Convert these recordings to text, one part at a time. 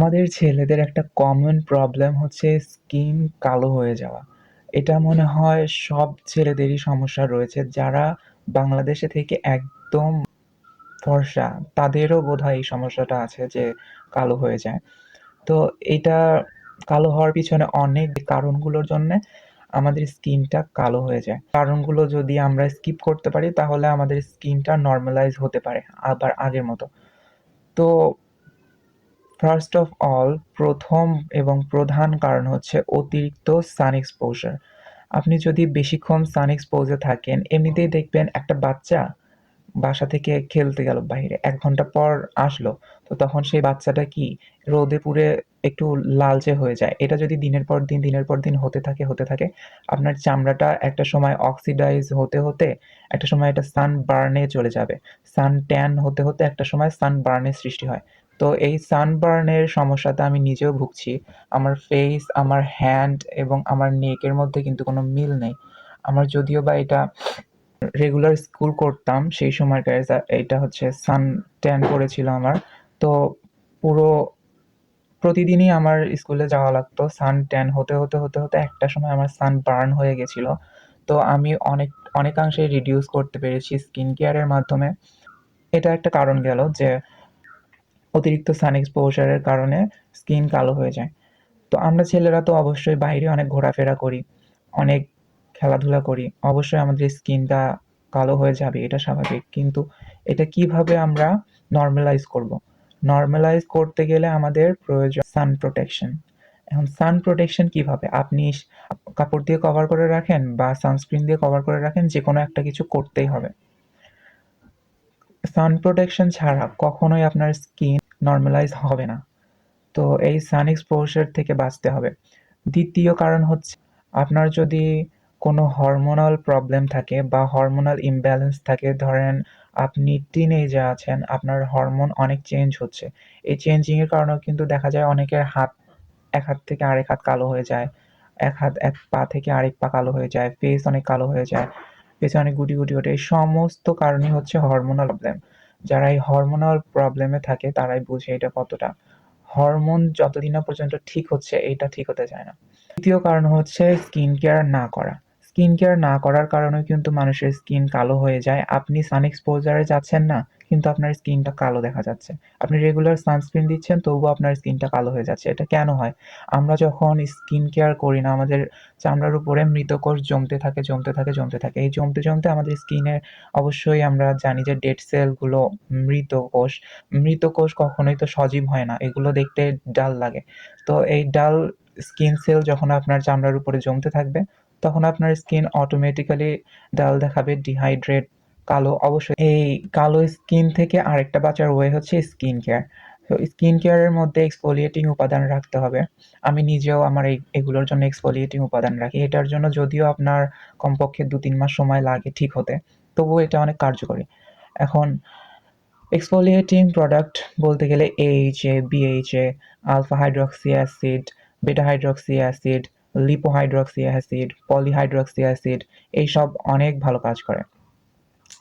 আমাদের ছেলেদের একটা কমন প্রবলেম হচ্ছে স্কিন কালো হয়ে যাওয়া। এটা মনে হয় সব ছেলেদেরই সমস্যা রয়েছে। যারা বাংলাদেশে থেকে একদম ফর্সা, তাদেরও বোধহয় এই সমস্যাটা আছে যে কালো হয়ে যায়। তো এটা কালো হওয়ার পিছনে অনেক কারণগুলোর জন্যে আমাদের স্কিনটা কালো হয়ে যায়। কারণগুলো যদি আমরা স্কিপ করতে পারি তাহলে আমাদের স্কিনটা নরমালাইজ হতে পারে আবার আগের মতো। তো ফার্স্ট অফ অল প্রথম এবং প্রধান কারণ হচ্ছে অতিরিক্ত সান এক্সপোজার। আপনি যদি বেশিক্ষণ সান এক্সপোজে থাকেন, এমনিতেই দেখবেন একটা বাচ্চা বাসা থেকে খেলতে গেল বাহিরে। এক ঘণ্টা পর আসলো। তো তখন সেই বাচ্চাটা কি রোদে পুড়ে একটু লালচে হয়ে যায়। এটা যদি দিনের পর দিন, দিনের পর দিন হতে থাকে, হতে থাকে, আপনার চামড়াটা একটা সময় অক্সিডাইজ হতে, হতে একটা সময় এটা সানবার্ন বার্নে চলে যাবে। সান ট্যান হতে, হতে একটা সময় সানবার্ন এর সৃষ্টি হয়। তো এই সানবার্নের সমস্যাতে আমি নিজেও ভুগছি। আমার ফেস, আমার হ্যান্ড এবং আমার নেক এর মধ্যে কিন্তু কোনো মিল নেই। আমার যদিও বা এটা রেগুলার স্কুল করতাম সেই সময়কার যা এইটা হচ্ছে সান ট্যান পড়েছিল আমার। তো পুরো প্রতিদিনই আমার স্কুলে যাওয়া লাগতো। সান ট্যান হতে, হতে, হতে, হতে একটা সময় আমার সানবার্ন হয়ে গেছিল। তো আমি অনেক অনেকাংশে রিডিউস করতে পেরেছি স্কিন কেয়ারের মাধ্যমে। এটা একটা কারণ গেল যে অতিরিক্ত সান এক্সপোজার এর কারণে স্কিন কালো হয়ে যায়। তো আমরা ছেলেরা তো অবশ্যই বাইরে অনেক ঘোরাফেরা করি, অনেক খেলাধুলা করি। অবশ্যই আমাদের স্কিনটা কালো হয়ে যাবে এটা স্বাভাবিক। কিন্তু এটা কীভাবে আমরা নর্মালাইজ করব? নর্মালাইজ করতে গেলে আমাদের প্রয়োজন সান প্রোটেকশন। এখন সান প্রোটেকশন কীভাবে? আপনি কাপড় দিয়ে কভার করে রাখেন বা সানস্ক্রিন দিয়ে কভার করে রাখেন, যে কোনো একটা কিছু করতেই হবে। সান প্রোটেকশন ছাড়া কখনোই আপনার স্কিন নরমালাইজ হবে না। তো এই সান এক্সপোজার থেকে বাঁচতে হবে। দ্বিতীয় কারণ হচ্ছে আপনার যদি কোনো হরমোনাল প্রবলেম থাকে বা হরমোনাল ইমব্যালেন্স থাকে, ধরেন আপনি টিনেজে আছেন, আপনার হরমোন অনেক চেঞ্জ হচ্ছে। এই চেঞ্জিংয়ের কারণেও কিন্তু দেখা যায় অনেকের হাত এক হাত থেকে আরেক হাত কালো হয়ে যায়। এক হাত এক পা থেকে আরেক পা কালো হয়ে যায়। ফেস অনেক কালো হয়ে যায়। অনেক গুটি, গুটি ওঠে। এই সমস্ত কারণই হচ্ছে হরমোনাল প্রবলেম। যারা এই হরমোনাল প্রবলেমে থাকে তারাই বুঝে এটা কতটা। হরমোন যতদিন না পর্যন্ত ঠিক হচ্ছে, এটা ঠিক হতে চায় না। তৃতীয় কারণ হচ্ছে স্কিন কেয়ার না করা। স্কিন কেয়ার না করার কারণেও কিন্তু মানুষের স্কিন কালো হয়ে যায়। আপনি সান এক্সপোজারে যাচ্ছেন না, কিন্তু আপনার স্কিনটা কালো দেখা যাচ্ছে। আপনি রেগুলার সানস্ক্রিন দিচ্ছেন, তবুও আপনার স্কিনটা কালো হয়ে যাচ্ছে। এটা কেন হয়? আমরা যখন স্কিন কেয়ার করি না, আমাদের চামড়ার উপরে মৃত কোষ জমতে থাকে, জমতে থাকে, জমতে থাকে। এই জমতে, জমতে আমাদের স্কিনে অবশ্যই আমরা জানি যে ডেড সেলগুলো মৃত কোষ। মৃত কোষ কখনোই তো সজীব হয় না। এগুলো দেখতে ডাল লাগে। তো এই ডাল স্কিন সেল যখন আপনার চামড়ার উপরে জমতে থাকবে, তখন আপনার স্কিন অটোমেটিক্যালি ডাল দেখাবে, ডিহাইড্রেট, কালো অবশ্যই। এই কালো স্কিন থেকে আরেকটা বাঁচার ওয়ে হচ্ছে স্কিন কেয়ার। তো স্কিন কেয়ারের মধ্যে এক্সফোলিয়েটিং উপাদান রাখতে হবে। আমি নিজেও আমার এই এগুলোর জন্য এক্সফোলিয়েটিং উপাদান রাখি। এটার জন্য যদিও আপনার কমপক্ষে ২-৩ মাস সময় লাগে ঠিক হতে, তবুও এটা অনেক কার্যকরী। এখন এক্সফোলিয়েটিং প্রোডাক্ট বলতে গেলে AHA, BHA, alpha hydroxy acid, beta hydroxy acid, lipo hydroxy acid, polyhydroxy acid এইসব অনেক ভালো কাজ করে।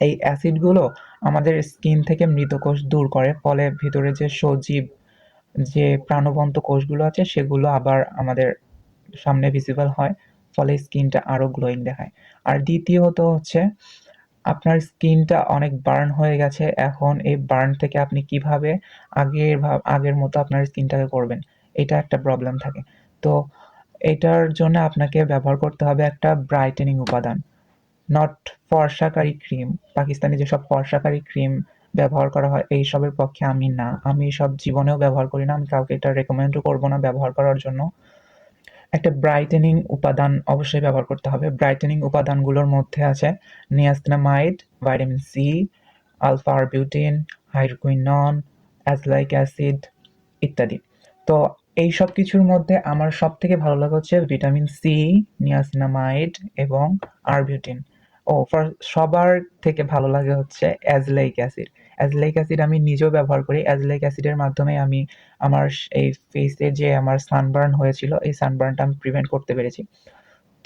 এই অ্যাসিডগুলো আমাদের স্কিন থেকে মৃত কোষ দূর করে। ফলে ভিতরে যে সজীব যে প্রাণবন্ত কোষগুলো আছে সেগুলো আবার আমাদের সামনে ভিজিবল হয়। ফলে স্কিনটা আরও গ্লোয়িং দেখায়। আর দ্বিতীয়ত হচ্ছে আপনার স্কিনটা অনেক বার্ন হয়ে গেছে। এখন এই বার্ন থেকে আপনি কীভাবে আগের আগের মতো আপনার স্কিনটাকে করবেন, এটা একটা প্রবলেম থাকে। তো এটার জন্য আপনাকে ব্যবহার করতে হবে একটা ব্রাইটেনিং উপাদান। Not ফর্সাকারী cream. পাকিস্তানি যেসব ফর্সাকারী ক্রিম ব্যবহার করা হয়, এইসবের পক্ষে আমি না। আমি সব জীবনেও ব্যবহার করি না। আমি কাউকে এটা রেকমেন্ডও করব না ব্যবহার করার জন্য। একটা ব্রাইটেনিং উপাদান অবশ্যই ব্যবহার করতে হবে। ব্রাইটেনিং উপাদানগুলোর মধ্যে আছে niacinamide, vitamin C, alpha arbutin, hydroquinone, azelaic acid ইত্যাদি। তো এই সব কিছুর মধ্যে আমার সব থেকে ভালো লাগে হচ্ছে ভিটামিন সি, নিয়াসিনামাইড এবং আরবিউটিন। ও ফর সবার থেকে ভালো লাগে হচ্ছে অ্যাজলাইক অ্যাসিড। অ্যাজলাইক অ্যাসিড আমি নিজেও ব্যবহার করি। অ্যাজলাইক অ্যাসিডের মাধ্যমে আমি আমার এই ফেসে যে আমার সানবার্ন হয়েছিল, এই সানবার্নটা আমি প্রিভেন্ট করতে পেরেছি।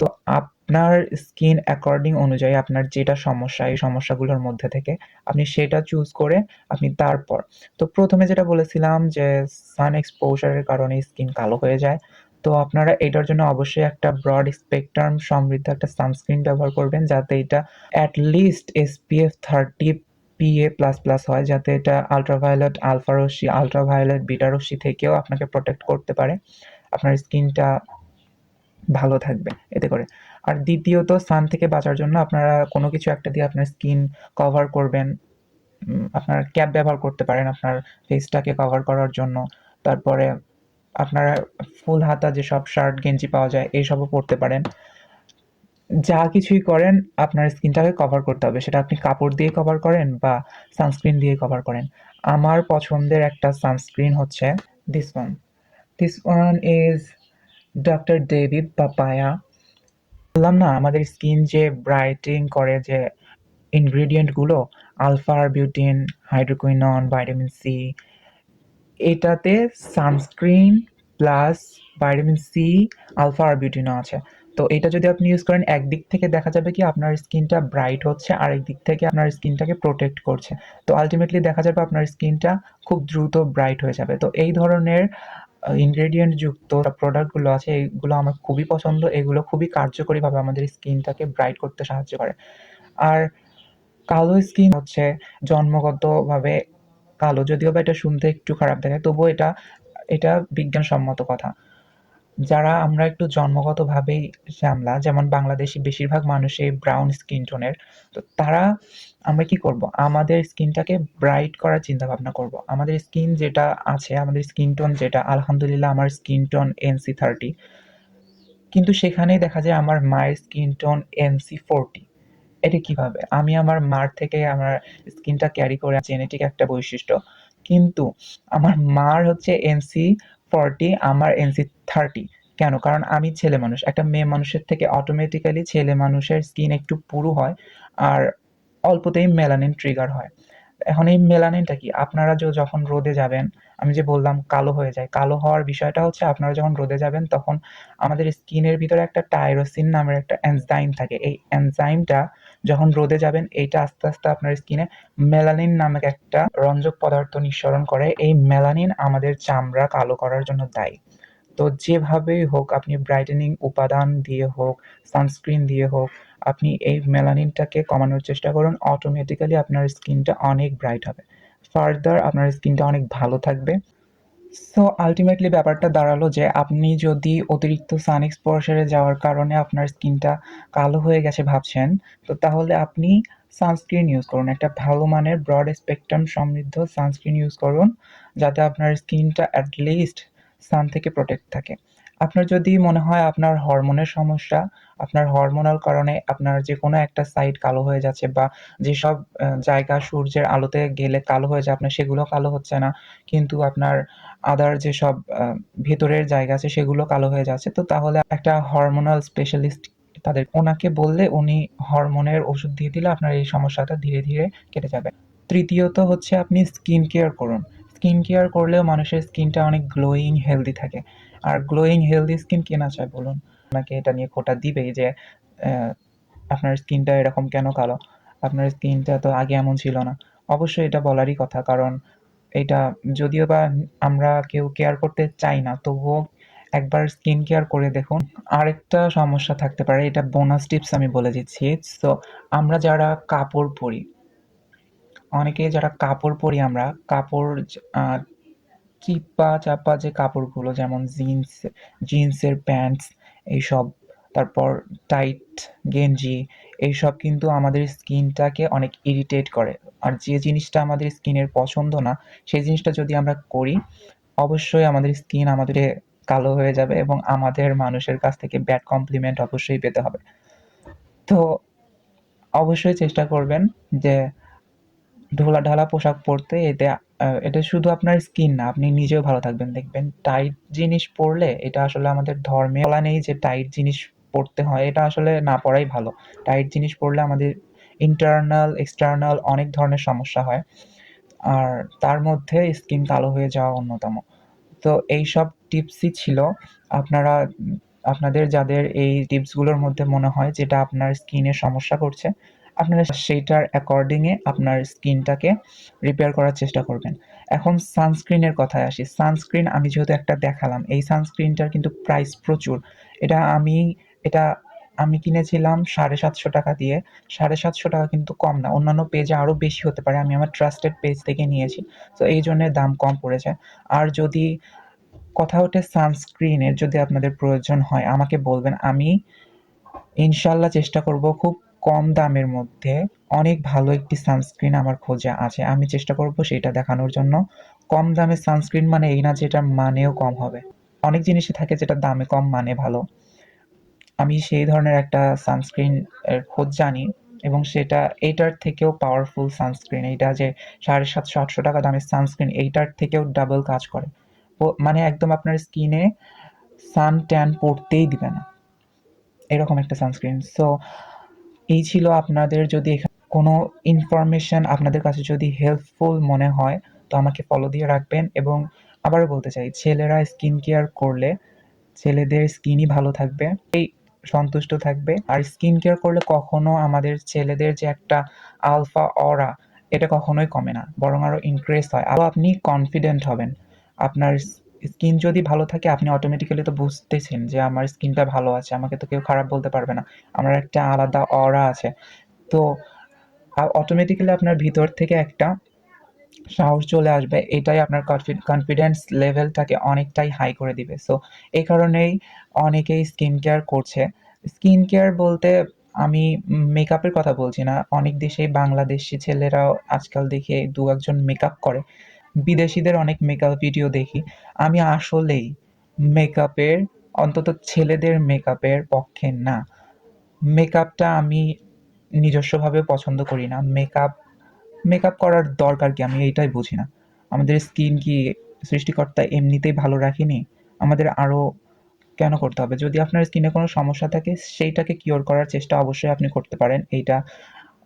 তো আপনার স্কিন অ্যাকর্ডিং অনুযায়ী আপনার যেটা সমস্যা, এই সমস্যাগুলোর মধ্যে থেকে আপনি সেটা চুজ করে আপনি তারপর, তো প্রথমে যেটা বলেছিলাম যে সান এক্সপোজারের কারণে স্কিন কালো হয়ে যায়, তো আপনারা এটার জন্য অবশ্যই একটা ব্রড স্পেকট্রাম সমৃদ্ধ একটা সানস্ক্রিন ব্যবহার করবেন যাতে এটা at least SPF thirty PA plus plus হয়, যাতে এটা আলট্রাভায়োলেট আলফা আলট্রাভায়োলেট বিটা রশ্মি থেকেও আপনাকে প্রোটেক্ট করতে পারে। আপনার স্কিনটা ভালো থাকবে এতে করে। আর দ্বিতীয়ত সান থেকে বাঁচার জন্য আপনারা কোনো কিছু একটা দিয়ে আপনার স্কিন কভার করবেন আপনার ক্যাপ ব্যবহার করতে পারেন আপনার ফেসটাকে কভার করার জন্য। তারপরে আপনারা ফুল হাতা যেসব শার্ট গেঞ্জি পাওয়া যায়, এইসবও পরতে পারেন। যা কিছুই করেন, আপনার স্কিনটাকে কভার করতে হবে। সেটা আপনি কাপড় দিয়ে কভার করেন বা সানস্ক্রিন দিয়ে কভার করেন। আমার পছন্দের একটা সানস্ক্রিন হচ্ছে this one this one is doctor David papaya বললাম না, আমাদের স্কিন যে ব্রাইটিং করে যে ইনগ্রিডিয়েন্টগুলো alpha arbutin hydroquinone vitamin C এটাতে sunscreen plus vitamin C alpha আরবিউটিনও আছে। তো এটা যদি আপনি ইউজ করেন, একদিক থেকে দেখা যাবে কি আপনার স্কিনটা ব্রাইট হচ্ছে, আর একদিক থেকে আপনার স্কিনটাকে প্রোটেক্ট করছে। তো আলটিমেটলি দেখা যাবে আপনার স্কিনটা খুব দ্রুত ব্রাইট হয়ে যাবে। তো এই ধরনের ইনগ্রেডিয়েন্ট যুক্ত প্রোডাক্টগুলো আছে এইগুলো আমার খুবই পছন্দ। এগুলো খুবই কার্যকরীভাবে আমাদের স্কিনটাকে ব্রাইট করতে সাহায্য করে। আর কালো স্কিন হচ্ছে জন্মগতভাবে কালো, যদিও বা এটা শুনতে একটু খারাপ দেখায় তবুও এটা এটা বিজ্ঞানসম্মত কথা। যারা আমরা একটু জন্মগতভাবেই শ্যামলা, যেমন বাংলাদেশি বেশিরভাগ মানুষই ব্রাউন স্কিন টোনের তো তারা আমরা কি করব? আমাদের স্কিনটাকে ব্রাইট করার চিন্তা ভাবনা করব। আমাদের স্কিন যেটা আছে, আমাদের স্কিন টোন যেটা, আলহামদুলিল্লাহ আমার স্কিন টোন এনসি থার্টি কিন্তু সেখানেই দেখা যায় আমার মায়ের স্কিন টোন এনসি ফোরটি এটা কীভাবে? আমি আমার মার থেকে আমার স্কিনটা ক্যারি করে জেনেটিক একটা বৈশিষ্ট্য। কিন্তু আমার মার হচ্ছে এনসি ফর্টি আমার এনসি থার্টি কেন? কারণ আমি ছেলে মানুষ। একটা মেয়ে মানুষের থেকে অটোমেটিক্যালি ছেলে মানুষের স্কিন একটু পুরু হয় আর অল্পতেই মেলানিন ট্রিগার হয়। এখন এই মেলানিনটা কি? আপনারা যখন রোদে যাবেন আমি যে বললাম কালো হয়ে যায়, কালো হওয়ার বিষয়টা হচ্ছে আপনারা যখন রোদে যাবেন তখন আমাদের স্কিনের ভিতরে একটা টাইরোসিন নামের একটা এনজাইম থাকে। এই এনজাইমটা যখন রোদে যাবেন, এইটা আস্তে আস্তে আপনার স্কিনে মেলানিন নামক একটা রঞ্জক পদার্থ নিঃসরণ করে। এই মেলানিন আমাদের চামড়া কালো করার জন্য দায়ী। তো যেভাবেই হোক, আপনি ব্রাইটেনিং উপাদান দিয়ে হোক সানস্ক্রিন দিয়ে হোক, আপনি এই মেলানিনটাকে কমানোর চেষ্টা করুন অটোমেটিক্যালি আপনার স্কিনটা অনেক ব্রাইট হবে। ফার্দার আপনার স্কিনটা অনেক ভালো থাকবে। সো আলটিমেটলি ব্যাপারটা দাঁড়াল যে আপনি যদি অতিরিক্ত সান এক্সপোজারে যাওয়ার কারণে আপনার স্কিনটা কালো হয়ে গেছে ভাবছেন, তো তাহলে আপনি সানস্ক্রিন ইউজ করুন। একটা ভালো মানের ব্রড স্পেকট্রাম সমৃদ্ধ সানস্ক্রিন ইউজ করুন, যাতে আপনার স্কিনটা অ্যাটলিস্ট সান থেকে প্রোটেক্ট থাকে। আপনার যদি মনে হয় আপনার হরমোনের সমস্যা, আপনার হরমোনাল কারণে আপনার যে কোনো একটা সাইড কালো হয়ে যাচ্ছে বা যেসব জায়গা সূর্যের আলোতে গেলে কালো হয়ে যায়, আপনার সেগুলো কালো হচ্ছে না। কিন্তু আপনার আদার যেসব ভেতরের জায়গা আছে সেগুলো কালো হয়ে যাচ্ছে। তো তাহলে একটা হরমোনাল স্পেশালিস্ট তাদের ওনাকে বললে উনি হরমোনের ওষুধ দিয়ে দিলে আপনার এই সমস্যাটা ধীরে ধীরে কেটে যাবে। তৃতীয়ত হচ্ছে আপনি স্কিন কেয়ার করুন। স্কিন কেয়ার করলেও মানুষের স্কিনটা অনেক গ্লোয়িং হেলদি থাকে। আর গ্লোয়িং হেলদি স্কিন কেনা চায় বলুন? আপনাকে এটা নিয়ে খোটা দিবেই যে আপনার স্কিনটা এরকম কেন কালো? আপনার স্কিনটা তো আগে এমন ছিল না। অবশ্যই এটা বলারই কথা, কারণ এটা যদিও বা আমরা কেউ কেয়ার করতে চাই না, তবুও একবার স্কিন কেয়ার করে দেখুন। আরেকটা সমস্যা থাকতে পারে, এটা বোনাস টিপস আমি বলে দিচ্ছি। সো আমরা যারা কাপড় পরি, অনেকে যারা কাপড় পরি আমরা, কাপড় চিপা চাপা যে কাপড়গুলো, যেমন জিন্স জিন্সের প্যান্টস এইসব, তারপর টাইট গেঞ্জি, এইসব কিন্তু আমাদের স্কিনটাকে অনেক ইরিটেট করে। আর যে জিনিসটা আমাদের স্কিনের পছন্দ না, সেই জিনিসটা যদি আমরা করি, অবশ্যই আমাদের স্কিন আমাদের কালো হয়ে যাবে এবং আমাদের মানুষের কাছ থেকে ব্যাড কমপ্লিমেন্ট অবশ্যই পেতে হবে। তো অবশ্যই চেষ্টা করবেন যে ঢোলা ঢালা পোশাক পরতে এতে এটা শুধু আপনার স্কিন না, আপনি নিজেও ভালো থাকবেন। দেখবেন টাইট জিনিস পরলে এটা আসলে আমাদের ধর্মে বলা নেই যে টাইট জিনিস পরতে হয়, এটা আসলে না পরাই ভালো। টাইট জিনিস পরলে আমাদের ইন্টারনাল এক্সটার্নাল অনেক ধরনের সমস্যা হয়। আর তার মধ্যে স্কিন কালো হয়ে যাওয়া অন্যতম। তো এইসব টিপসই ছিল। আপনারা, আপনাদের যাদের এই টিপসগুলোর মধ্যে মনে হয় যেটা আপনার স্কিনে সমস্যা করছে আপনারা সেইটার অ্যাকর্ডিংয়ে আপনার স্কিনটাকে রিপেয়ার করার চেষ্টা করবেন। এখন সানস্ক্রিনের কথায় আসি। সানস্ক্রিন আমি যেহেতু একটা দেখালাম, এই সানস্ক্রিনটার কিন্তু প্রাইস প্রচুর। এটা আমি এটা আমি কিনেছিলাম সাড়ে সাতশো টাকা দিয়ে। সাড়ে সাতশো টাকা কিন্তু কম না, অন্যান্য পেজে আরও বেশি হতে পারে। আমি আমার ট্রাস্টেড পেজ থেকে নিয়েছি। তো এই জন্য দাম কম পড়েছে। আর যদি কথা ওঠে সানস্ক্রিনের যদি আপনাদের প্রয়োজন হয়, আমাকে বলবেন। আমি ইনশাল্লাহ চেষ্টা করব খুব কম দামের মধ্যে অনেক ভালো একটি সানস্ক্রিন আমার খোঁজে আছে। আমি চেষ্টা করব সেটা দেখানোর জন্য। কম দামের সানস্ক্রিন মানে এই না যে এটার মানেও কম হবে। অনেক জিনিসই থাকে যেটা দামে কম মানে ভালো। আমি সেই ধরনের একটা সানস্ক্রিন খোঁজ জানি এবং সেটা, এইটার থেকেও পাওয়ারফুল সানস্ক্রিন এইটা যে সাড়ে সাতশো, আটশো টাকা দামের সানস্ক্রিন এইটার থেকেও ডাবল কাজ করে। মানে একদম আপনার স্কিনে সান ট্যান পড়তেই দিবে না। এরকম একটা সানস্ক্রিন সো এই ছিল আপনাদের যদি কোনো ইনফরমেশন আপনাদের কাছে যদি হেল্পফুল মনে হয়, তো আমাকে ফলো দিয়ে রাখবেন এবং আবারও বলতে চাই, ছেলেরা স্কিন কেয়ার করলে ছেলেদের স্কিনই ভালো থাকবে, এই সন্তুষ্ট থাকবে। আর স্কিন কেয়ার করলে কখনো আমাদের ছেলেদের যে একটা আলফা অরা এটা কখনোই কমে না, বরং আরও ইনক্রিজ হয়। আরও আপনি কনফিডেন্ট হবেন। আপনার স্কিন যদি ভালো থাকে, আপনি অটোমেটিক্যালি তো বুঝতেছেন যে আমার স্কিনটা ভালো আছে, আমাকে তো কেউ খারাপ বলতে পারবে না। আমার একটা আলাদা অরা আছে। তো অটোমেটিক্যালি আপনার ভিতর থেকে একটা সাহস চলে আসবে, এটাই আপনার কনফিডেন্স লেভেলটাকে অনেকটাই হাই করে দিবে। সো এই কারণেই অনেকেই স্কিন কেয়ার করছে। স্কিন কেয়ার বলতে আমি মেকআপের কথা বলছি না, অনেক দেশেই বাংলাদেশি ছেলেরাও আজকাল দেখে দু একজন মেকআপ করে। বিদেশিদের অনেক মেকআপ ভিডিও দেখি। আমি আসলেই মেকআপের অন্তত ছেলেদের মেকআপের পক্ষে না। মেকআপটা আমি নিজস্বভাবে পছন্দ করি না। মেকআপ মেকআপ করার দরকার কি? আমি এইটাই বুঝি না। আমাদের স্কিন কি সৃষ্টিকর্তা এমনিতেই ভালো রাখেনি? আমাদের আরও কেন করতে হবে? যদি আপনার স্কিনে কোনো সমস্যা থাকে, সেইটাকে কিওর করার চেষ্টা অবশ্যই আপনি করতে পারেন। এইটা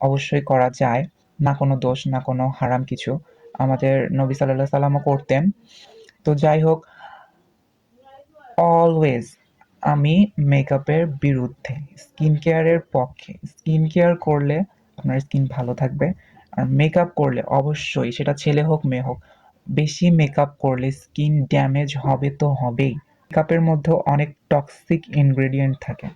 অবশ্যই করা যায়। না কোনো দোষ, না কোনো হারাম কিছু। আমাদের নবী সাল্লাহ সাল্লামও করতেন। তো যাই হোক অলওয়েজ আমি মেকআপের বিরুদ্ধে স্কিন কেয়ারের পক্ষে স্কিন কেয়ার করলে আপনার স্কিন ভালো থাকবে। আর মেকআপ করলে অবশ্যই, সেটা ছেলে হোক, মেয়ে হোক, বেশি মেকআপ করলে স্কিন ড্যামেজ হবে তো হবেই। মেকআপের মধ্যে অনেক টক্সিক ইনগ্রেডিয়েন্ট থাকে।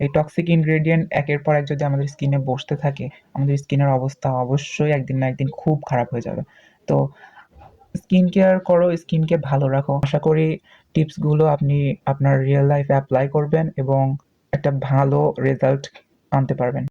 এই টক্সিক ইনগ্রেডিয়েন্ট একের পর এক যদি আমাদের স্কিনে বসতে থাকে, আমাদের স্কিনের অবস্থা অবশ্যই একদিন না একদিন খুব খারাপ হয়ে যাবে। তো স্কিন কেয়ার করো স্কিনকে ভালো রাখো। আশা করি টিপসগুলো আপনি আপনার রিয়েল লাইফে অ্যাপ্লাই করবেন এবং একটা ভালো রেজাল্ট আনতে পারবেন।